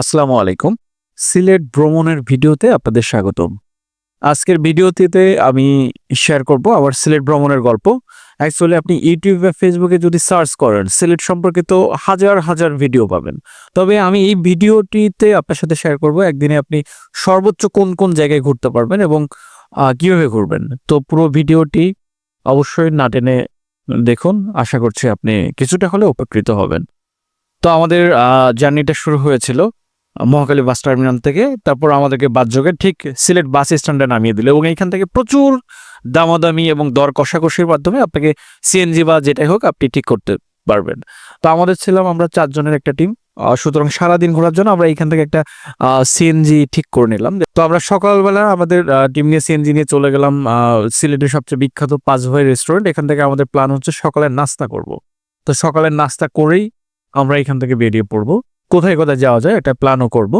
আসসালামু আলাইকুম। সিলেট ভ্রমণের ভিডিওতে আপনাদের স্বাগতম। আজকের ভিডিওটিতে আমি শেয়ার করব আমার সিলেট ভ্রমণের গল্প। অ্যাকচুয়ালি আপনি ইউটিউব বা ফেসবুকে যদি সার্চ করেন, সিলেট সম্পর্কিত হাজার হাজার ভিডিও পাবেন। তবে আমি এই ভিডিওটিতে আপনার সাথে শেয়ার করব একদিনে আপনি সর্বোচ্চ কোন কোন জায়গায় ঘুরতে পারবেন এবং কীভাবে ঘুরবেন। তো পুরো ভিডিওটি অবশ্যই না টেনে দেখুন। আশা করছি আপনি কিছুটা হলে উপকৃত হবেন। তো আমাদের জার্নিটা শুরু হয়েছিল। মহাকালী বাস টার্মিনাল থেকে তারপর আমাদেরকে বাসযোগে ঠিক সিলেট বাস স্ট্যান্ডে নামিয়ে দিল এবং এইখান থেকে প্রচুর দামাদামি এবং দর কষাকষির মাধ্যমে আপনাকে সিএনজি বা যেটাই হোক আপনি ঠিক করতে পারবেন। তো আমাদের ছিলাম আমরা চারজনের একটা টিম সুতরাং সারাদিন ঘোরার জন্য আমরা এইখান থেকে একটা সিএনজি ঠিক করে নিলাম। তো আমরা সকালবেলা আমাদের টিম নিয়ে সিএনজি নিয়ে চলে গেলাম সিলেটের সবচেয়ে বিখ্যাত পাঁচভাই রেস্টুরেন্ট এখান থেকে আমাদের প্ল্যান হচ্ছে সকালের নাস্তা করব। তো সকালের নাস্তা করেই আমরা এখান থেকে বেরিয়ে পড়ব। কোথায় কোথায় যাওয়া যায় এটা প্ল্যানও করব।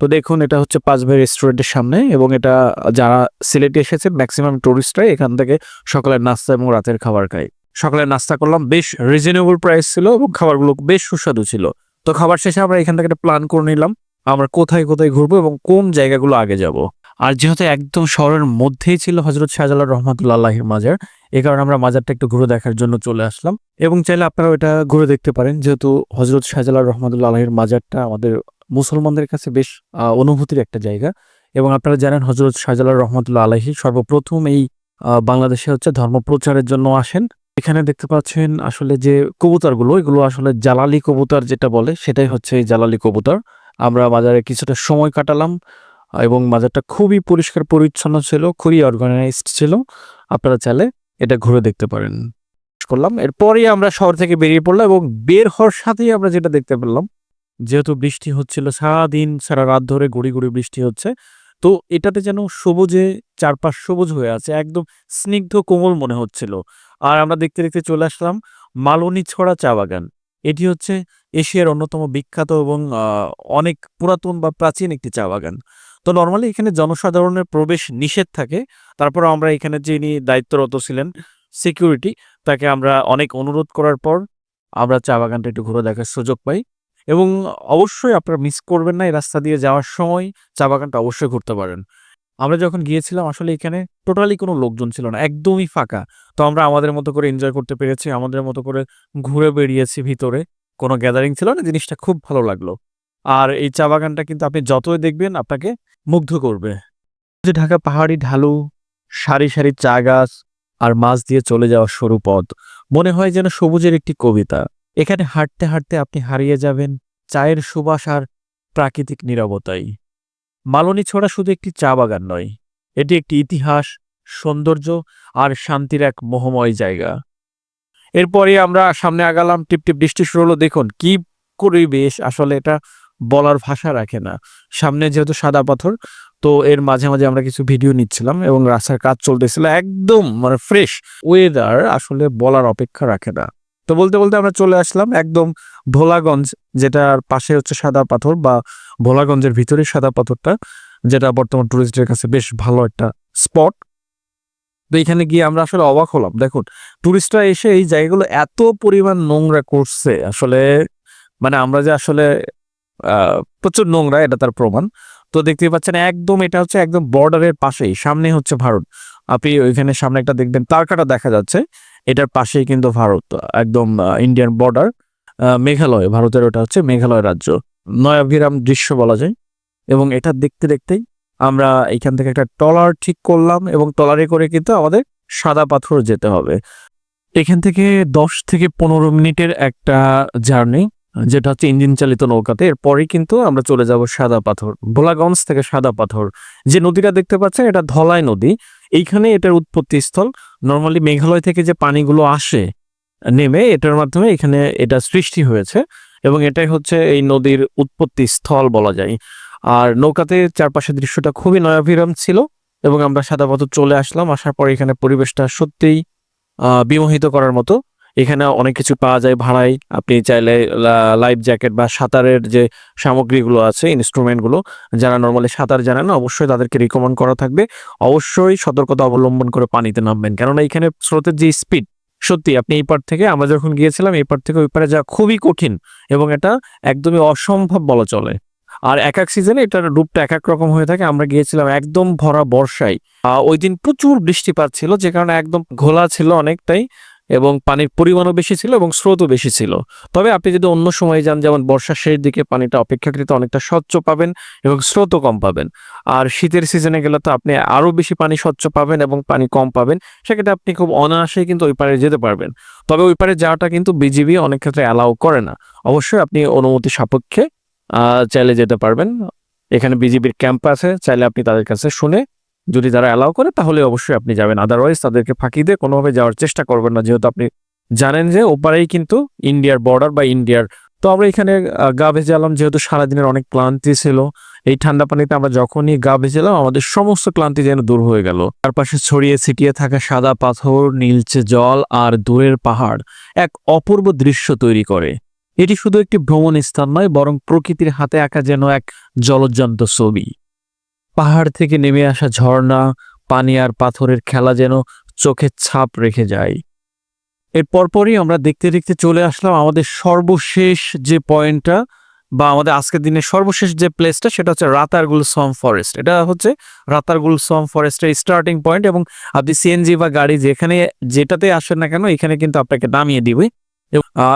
তো দেখুন, এটা হচ্ছে পাঁচভাই রেস্টুরেন্টের সামনে এবং এটা যারা সিলেটে এসেছে ম্যাক্সিমাম টুরিস্টরাই এখান থেকে সকালের নাস্তা এবং রাতের খাবার খায়। সকালের নাস্তা করলাম, বেশ রিজনেবল প্রাইস ছিল এবং খাবারগুলো বেশ সুস্বাদু ছিল। তো খাবার শেষে আমরা এখান থেকে একটা প্ল্যান করে নিলাম, আমরা কোথায় কোথায় ঘুরবো এবং কোন জায়গাগুলো আগে যাব। আর যেহেতু একদম শহরের মধ্যেই ছিল হজরত শাহজালাল রহমতুল্লাহ মাজার এ কারণে আমরা মাজারটা একটু ঘুরে দেখার জন্য চলে আসলাম। এবং চাইলে আপনারা এটা ঘুরে দেখতে পারেন, যেহেতু হজরত শাহজালাল রহমতুল্লাহ আলহের মাজারটা আমাদের মুসলমানদের কাছে বেশ অনুভূতির একটা জায়গা। এবং আপনারা জানেন হজরত শাহজালাল রহমতুল্লা আলহি সর্বপ্রথম এই বাংলাদেশে হচ্ছে ধর্ম প্রচারের জন্য আসেন। এখানে দেখতে পাচ্ছেন আসলে যে কবুতরগুলো, এগুলো আসলে জালালি কবুতর যেটা বলে, সেটাই হচ্ছে এই জালালি কবুতর। আমরা বাজারে কিছুটা সময় কাটালাম, এবং বাজারটা খুবই পরিষ্কার পরিচ্ছন্ন ছিল, খুবই অর্গানাইজড ছিল। আপনারা চাইলে এটা ঘুরে দেখতে পারেন। করলাম। এরপরেই আমরা শহর থেকে বেরিয়ে পড়লাম এবং বের হওয়ার সাথেই আমরা যেটা দেখতে পেলাম, যেহেতু বৃষ্টি হচ্ছিল সারাদিন, সারা রাত ধরে গুড়ি গুড়ি বৃষ্টি হচ্ছে, তো এটাতে যেন সবুজে, চারপাশ সবুজ হয়ে আছে, একদম স্নিগ্ধ কোমল মনে হচ্ছিল। আর আমরা দেখতে দেখতে চলে আসলাম মালনী ছড়া চা বাগান। এটি হচ্ছে এশিয়ার অন্যতম বিখ্যাত এবং অনেক পুরাতন বা প্রাচীন একটি চা বাগান। তো নর্মালি এখানে জনসাধারণের প্রবেশ নিষেধ থাকে। তারপর আমরা এখানে যিনি দায়িত্বরত ছিলেন সিকিউরিটি তাকে আমরা অনেক অনুরোধ করার পর আমরা চা বাগানটা একটু ঘুরে দেখার সুযোগ পাই। এবং অবশ্যই আপনারা মিস করবেন না এই রাস্তা দিয়ে যাওয়ার সময় চা বাগানটা অবশ্যই ঘুরতে পারেন। আমরা যখন গিয়েছিলাম আসলে এখানে টোটালি কোনো লোকজন ছিল না, একদমই ফাঁকা। তো আমরা আমাদের মতো করে এনজয় করতে পেরেছি, আমাদের মতো করে ঘুরে বেরিয়েছি ভিতরে। কোনো গ্যাদারিং ছিল না, জিনিসটা খুব ভালো লাগল। আর এই চা বাগানটা কিন্তু আপনি যতই দেখবেন আপনাকে মুগ্ধ করবে। যে ঢাকা পাহাড়ি ঢালু, সারি সারি চা গাছ আর মাছ দিয়ে চলে যাওয়া সরু পথ, মনে হয় যেন সবুজের একটি কবিতা। এখানে হাঁটতে হাঁটতে আপনি হারিয়ে যাবেন চায়ের সুবাস আর প্রাকৃতিক নীরবতাই। মালনী ছড়া শুধু একটি চা বাগান নয়, এটি একটি ইতিহাস, সৌন্দর্য আর শান্তির এক মোহময় জায়গা। এরপরে আমরা সামনে আগালাম টিপ টিপ বৃষ্টি শুরু হলো। দেখুন, কি পরিবেশ আসলে এটা। বলার ভাষা রাখে না। সামনে যেহেতু সাদা পাথর, তো এর মাঝে মাঝে আমরা কিছু ভিডিও নিচ্ছিলাম এবং রাস্তার কাজ চলতেছিল একদম মানে ফ্রেশ ওয়েদার আসলে বলার অপেক্ষা রাখে না। তো বলতে বলতে আমরা চলে আসলাম একদম ভোলাগঞ্জ, যেটার পাশে হচ্ছে সাদা পাথর বা ভোলাগঞ্জের ভিতরে সাদা পাথরটা, যেটা বর্তমান টুরিস্টদের কাছে বেশ ভালো একটা স্পট তো এখানে গিয়ে আমরা আসলে অবাক হলাম। দেখুন টুরিস্টরা এসে এই জায়গাগুলো এত পরিমাণ নোংরা করছে, আসলে মানে আমরা যে আসলে প্রচুর নোংরা, এটা তার প্রমাণ। তো দেখতেই পাচ্ছেন, একদম এটা হচ্ছে একদম বর্ডারের পাশেই, সামনে হচ্ছে ভারত। আপনি ওইখানে সামনে একটা দেখবেন, তারকাটা দেখা যাচ্ছে, এটার পাশেই কিন্তু ভারত, একদম ইন্ডিয়ান বর্ডার মেঘালয়, ভারতের ওটা হচ্ছে মেঘালয় রাজ্য। নয়াভিরাম দৃশ্য বলা যায়। এবং এটা দেখতে দেখতেই আমরা এখান থেকে একটা টলার ঠিক করলাম এবং টলারে করে কিন্তু আমাদের সাদা পাথর যেতে হবে। এখান থেকে দশ থেকে পনেরো মিনিটের একটা জার্নি। যেটা হচ্ছে ইঞ্জিন চালিত নৌকাতে। এরপরেই কিন্তু আমরা চলে যাব সাদা পাথর, ভোলাগঞ্জ থেকে সাদা পাথর। যে নদীটা দেখতে পাচ্ছেন, এটা ধলাই নদী। এইখানে এটার উৎপত্তি স্থল, নর্মালি মেঘালয় থেকে যে পানিগুলো আসে, নেমে, এটার মাধ্যমে এখানে এটা সৃষ্টি হয়েছে এবং এটাই হচ্ছে এই নদীর উৎপত্তি স্থল বলা যায়। আর নৌকাতে চারপাশের দৃশ্যটা খুবই নয়াভিরাম ছিল এবং আমরা সাদা পাথর চলে আসলাম। আসার পর এখানে পরিবেশটা সত্যিই বিমোহিত করার মতো। এখানে অনেক কিছু পাওয়া যায় ভাড়ায়। আপনি চাইলে লাইফ জ্যাকেট বা সাঁতারের যে সামগ্রীগুলো আছে ইনস্ট্রুমেন্টগুলো যারা নর্মালি সাঁতার জানেন না, অবশ্যই তাদেরকে রিকমেন্ড করা থাকবে। অবশ্যই সতর্কতা অবলম্বন করে পানিতে নামবেন। কেননা এখানে স্রোতের যে স্পিড সত্যি আপনি এই পার থেকে, আমরা যখন গিয়েছিলাম, এই পার থেকে ওই পারে যাওয়া খুবই কঠিন এবং এটা একদমই অসম্ভব বলা চলে। আর এক এক সিজনে এটার রূপটা এক এক রকম হয়ে থাকে। আমরা গিয়েছিলাম একদম ভরা বর্ষায়। ওই দিন প্রচুর বৃষ্টিপাত ছিল, যে কারণে একদম ঘোলা ছিল অনেকটাই। এবং পানির পরিমাণও বেশি ছিল এবং স্রোতও বেশি ছিল। তবে আপনি যদি অন্য সময় যান, যেমন বর্ষার শেষ দিকে পানিটা অপেক্ষাকৃত অনেকটা স্বচ্ছ পাবেন এবং স্রোতও কম পাবেন। আর শীতের সিজনে গেলে তো আপনি আরও বেশি পানি স্বচ্ছ পাবেন এবং পানি কম পাবেন, সেক্ষেত্রে আপনি খুব অনায়াসেই কিন্তু ওই পারে যেতে পারবেন। তবে ওই পারে যাওয়াটা কিন্তু বিজিবি অনেক ক্ষেত্রে অ্যালাউ করে না। অবশ্যই আপনি অনুমতি সাপেক্ষে চাইলে যেতে পারবেন। এখানে বিজিবির ক্যাম্প আছে, চাইলে আপনি তাদের কাছে শুনে যদি তারা অ্যালাউ করে, তাহলে অবশ্যই আপনি যাবেন। আদারওয়াইজ তাদেরকে ফাঁকি দিয়ে কোনোভাবে যাওয়ার চেষ্টা করবেন না। যেহেতু আপনি জানেন যে ওপারেই কিন্তু ইন্ডিয়ার বর্ডার বা ইন্ডিয়ার তো আমরা এখানে গা ভেজালাম যেহেতু সারাদিনের অনেক ক্লান্তি ছিল, এই ঠান্ডা পানিতে আমরা যখনই গা ভেজালাম আমাদের সমস্ত ক্লান্তি যেন দূর হয়ে গেল। চারপাশে ছড়িয়ে ছিটিয়ে থাকা সাদা পাথর, নীলচে জল আর দূরের পাহাড় এক অপূর্ব দৃশ্য তৈরি করে। এটি শুধু একটি ভ্রমণ স্থান নয়, বরং প্রকৃতির হাতে আঁকা যেন এক জলজ্জান্ত ছবি। পাহাড় থেকে নেমে আসা ঝর্ণা, পানি আর পাথরের খেলা যেন চোখে ছাপ রেখে যায়। এর পরপরই আমরা দেখতে দেখতে চলে আসলাম আমাদের সর্বশেষ যে পয়েন্টটা বা আমাদের আজকের দিনের সর্বশেষ যে প্লেসটা, সেটা হচ্ছে রাতারগুল সম ফরেস্ট। এটা হচ্ছে রাতারগুল সম ফরেস্টের স্টার্টিং পয়েন্ট এবং আপনি সিএনজি বা গাড়ি যেখানে, যেটাতে আসেন না কেন, এখানে কিন্তু আপনাকে নামিয়ে দিবে।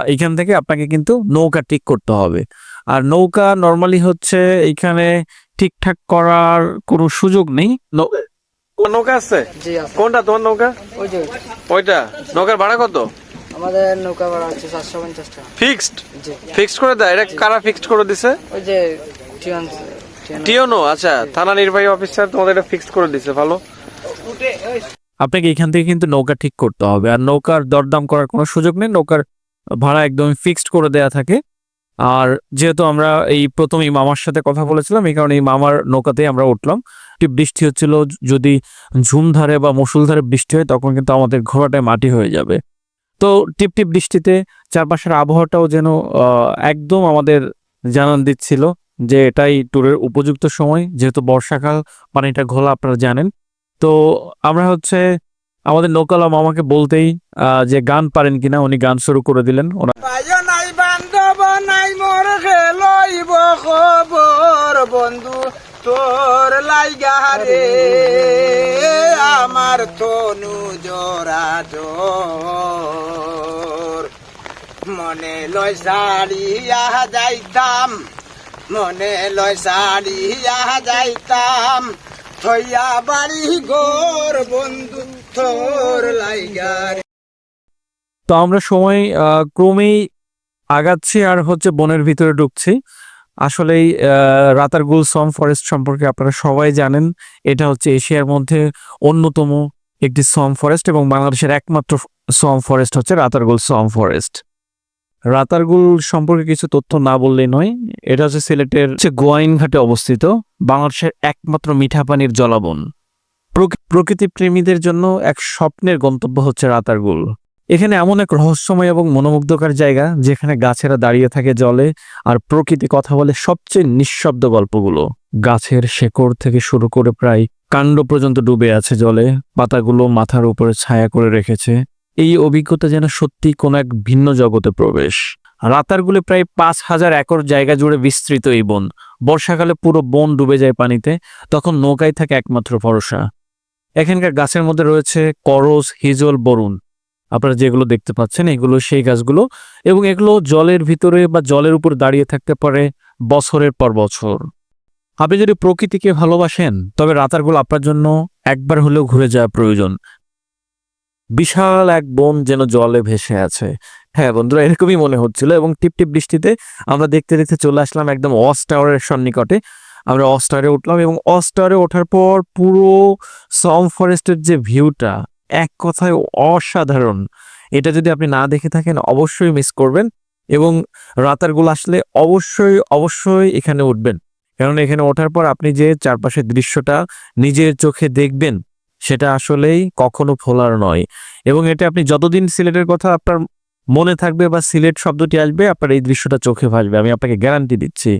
এখান থেকে আপনাকে কিন্তু নৌকা ঠিক করতে হবে। আর নৌকা নর্মালি হচ্ছে এখানে ঠিকঠাক করার কোনো সুযোগ নেই। নৌকা আছে? কোনটা? তোমার নৌকা? ওইটা। ওইটা? নৌকার ভাড়া কত? আমাদের নৌকা ভাড়া হচ্ছে চারশো পঞ্চাশ টাকা। ফিক্সড? ফিক্সড করে দেয়? এটা কারা ফিক্সড করে দিছে? ওই যে টিয়ান টিয়ান টিওনো আচ্ছা থানা নির্বাহী অফিসার তোমাদের এটা ফিক্সড করে দিছে ভালো। আপনাকে এখান থেকে কিন্তু নৌকা ঠিক করতে হবে। আর নৌকার দরদাম করার কোনো সুযোগ নেই। নৌকার ভাড়া একদম ফিক্সড করে দেয়া থাকে। আর যেহেতু আমরা এই প্রথম মামার সাথে কথা বলেছিলাম, এই কারণে এই মামার নৌকাতেই আমরা উঠলাম। একটি বৃষ্টি হচ্ছিল, যদি ঝুমধারে বা মুসুলধারে বৃষ্টি হয়, তখন কিন্তু আমাদের ঘোড়াটায় মাটি হয়ে যাবে। তো টিপ টিপ বৃষ্টিতে চারপাশের আবহাওয়াটাও যেন একদম আমাদের জানান দিচ্ছিল যে এটাই ট্যুরের উপযুক্ত সময়। যেহেতু বর্ষাকাল, পানিটা ঘোলা, আপনারা জানেন। তো আমরা হচ্ছে, আমাদের নৌকালা মামাকে বলতেই যে গান পারেন কিনা, উনি গান শুরু করে দিলেন। ওনা রে আমার তনু জোড়া জোর। মনে লয় সারিয়া যাইতাম, মনে লয় সারিয়া যাইতাম, থইয়া বাড়ি গোর বন্ধু তোর লাইগা রে। তো আমরা সময় ক্রমেই আগাচ্ছি আর হচ্ছে বনের ভিতরে ঢুকছি। আসলেই রাতারগুল সম ফরেস্ট সম্পর্কে আপনারা সবাই জানেন, এটা হচ্ছে এশিয়ার মধ্যে অন্যতম একটি সম ফরেস্ট এবং বাংলাদেশের একমাত্র সম ফরেস্ট হচ্ছে রাতারগুল সম ফরেস্ট রাতারগুল সম্পর্কে কিছু তথ্য না বললেই নয়, এটা হচ্ছে সিলেটের গোয়াইনঘাটে অবস্থিত বাংলাদেশের একমাত্র মিঠা পানির জলাবন। প্রকৃ- প্রকৃতি প্রেমীদের জন্য এক স্বপ্নের গন্তব্য হচ্ছে রাতারগুল। এখানে এমন এক রহস্যময় এবং মনোমুগ্ধকর জায়গা যেখানে গাছেরা দাঁড়িয়ে থাকে জলে আর প্রকৃতি কথা বলে সবচেয়ে নিঃশব্দ গল্পগুলো। গাছের শেকড় থেকে শুরু করে প্রায় কাণ্ড পর্যন্ত ডুবে আছে জলে, পাতাগুলো মাথার উপরে ছায়া করে রেখেছে। এই অভিজ্ঞতা যেন সত্যি কোন এক ভিন্ন জগতে প্রবেশ। রাতারগুলে প্রায় পাঁচ হাজার একর জায়গা জুড়ে বিস্তৃত এই বন। বর্ষাকালে পুরো বন ডুবে যায় পানিতে, তখন নৌকায় থাকে একমাত্র ভরসা। এখানকার গাছের মধ্যে রয়েছে করস, হিজল, বরুণ। আপনারা যেগুলো দেখতে পাচ্ছেন, এগুলো সেই গাছগুলো এবং এগুলো জলের ভিতরে বা জলের উপর দাঁড়িয়ে থাকতে পারে বছরের পর বছর। আপনি যদি প্রকৃতিকে ভালোবাসেন, তবে রাতারগুলো আপনার জন্য একবার হলেও ঘুরে যাওয়া প্রয়োজন। বিশাল এক বন যেন জলে ভেসে আছে। হ্যাঁ বন্ধুরা, এরকমই মনে হচ্ছিল এবং টিপ টিপ বৃষ্টিতে আমরা দেখতে দেখতে চলে আসলাম একদম অস টাওয়ারের সন্নিকটে। আমরা অস টাওয়ারে উঠলাম এবং অস টাওয়ারে ওঠার পর পুরো সম ফরেস্টের যে ভিউটা এক কথায় অসাধারণ। এটা যদি আপনি না দেখে থাকেন, অবশ্যই মিস করবেন এবং রাতারগুলো আসলে অবশ্যই অবশ্যই এখানে উঠবেন। কারণ এখানে ওঠার পর আপনি যে চারপাশের দৃশ্যটা নিজের চোখে দেখবেন, সেটা আসলেই কখনো ফোলার নয়। এবং এটা আপনি যতদিন সিলেটের কথা আপনার মনে থাকবে বা সিলেট শব্দটি আসবে, আপনার এই দৃশ্যটা চোখে ভাসবে, আমি আপনাকে গ্যারান্টি দিচ্ছি।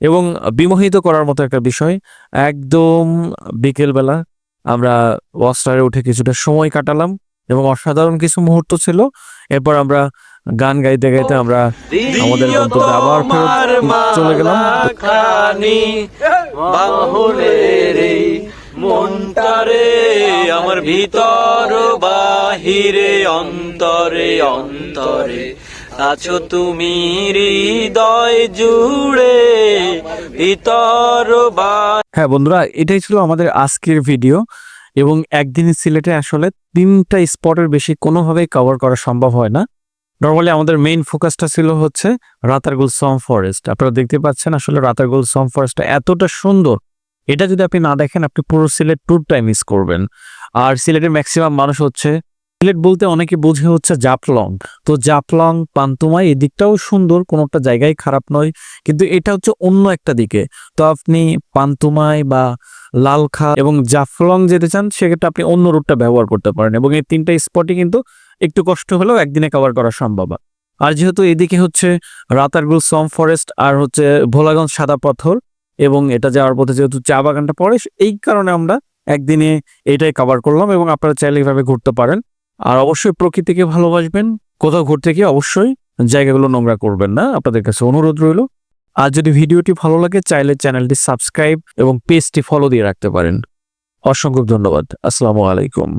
এবং বিমোহিত করার মতো একটা বিষয়, একদম বিকেলবেলা আমরা ওয়াস্টারে উঠে কিছুটা সময় কাটালাম এবং অসাধারণ কিছু মুহূর্ত ছিল। এরপর আমরা গান গাইতে গাইতে আমরা আমাদের গন্তব্যে আবার ফেরত চলে গেলাম। মনটারে আমার ভিতর বাহিরে অন্তরে অন্তরে। আছো তুমি হৃদয় জুড়ে ভিতর বা হ্যাঁ বন্ধুরা, এটাই ছিল আমাদের আজকের ভিডিও এবং একদিনে সিলেটে আসলে তিনটা স্পটের বেশি কোনোভাবেই কভার করা সম্ভব হয় না। নর্মালি আমাদের মেইন ফোকাসটা ছিল হচ্ছে রাতারগুল সম ফরেস্ট আপনারা দেখতে পাচ্ছেন আসলে রাতারগুল সম ফরেস্টটা এতটা সুন্দর। এটা যদি আপনি না দেখেন, আপনি পুরো সিলেট ট্যুরটাই মিস করবেন। আর সিলেটের ম্যাক্সিমাম মানুষ হচ্ছে সিলেট বলতে অনেকে বোঝে হচ্ছে জাফলং। তো জাফলং পান্তুমাই এদিকটাও সুন্দর, কোনো একটা জায়গায় খারাপ নয়, কিন্তু এটা হচ্ছে অন্য একটা দিকে। তো আপনি পান্তুমাই বা লালখা এবং জাফলং যেতে চান, সেক্ষেত্রে আপনি অন্য রুটটা ব্যবহার করতে পারেন এবং এই তিনটা স্পটই কিন্তু একটু কষ্ট হলেও একদিনে কভার করা সম্ভব। আর যেহেতু এদিকে হচ্ছে রাতারগুল, সম ফরেস্ট আর হচ্ছে ভোলাগঞ্জ সাদা পাথর এবং এটা যাওয়ার পথে যেহেতু চা বাগানটা পড়ে, এই কারণে আমরা একদিনে এটাই কভার করলাম এবং আপনারা চাইলে এইভাবে ঘুরতে পারেন। আর অবশ্যই প্রকৃতিকে ভালোবাসবেন। কোথাও ঘুরতে গিয়ে অবশ্যই জায়গাগুলো নোংরা করবেন না। আপনাদের কাছে অনুরোধ রইল। আর যদি ভিডিওটি ভালো লাগে, চাইলে চ্যানেলটি সাবস্ক্রাইব এবং পেজটি ফলো দিয়ে রাখতে পারেন। অসংখ্য ধন্যবাদ। আসসালামু আলাইকুম।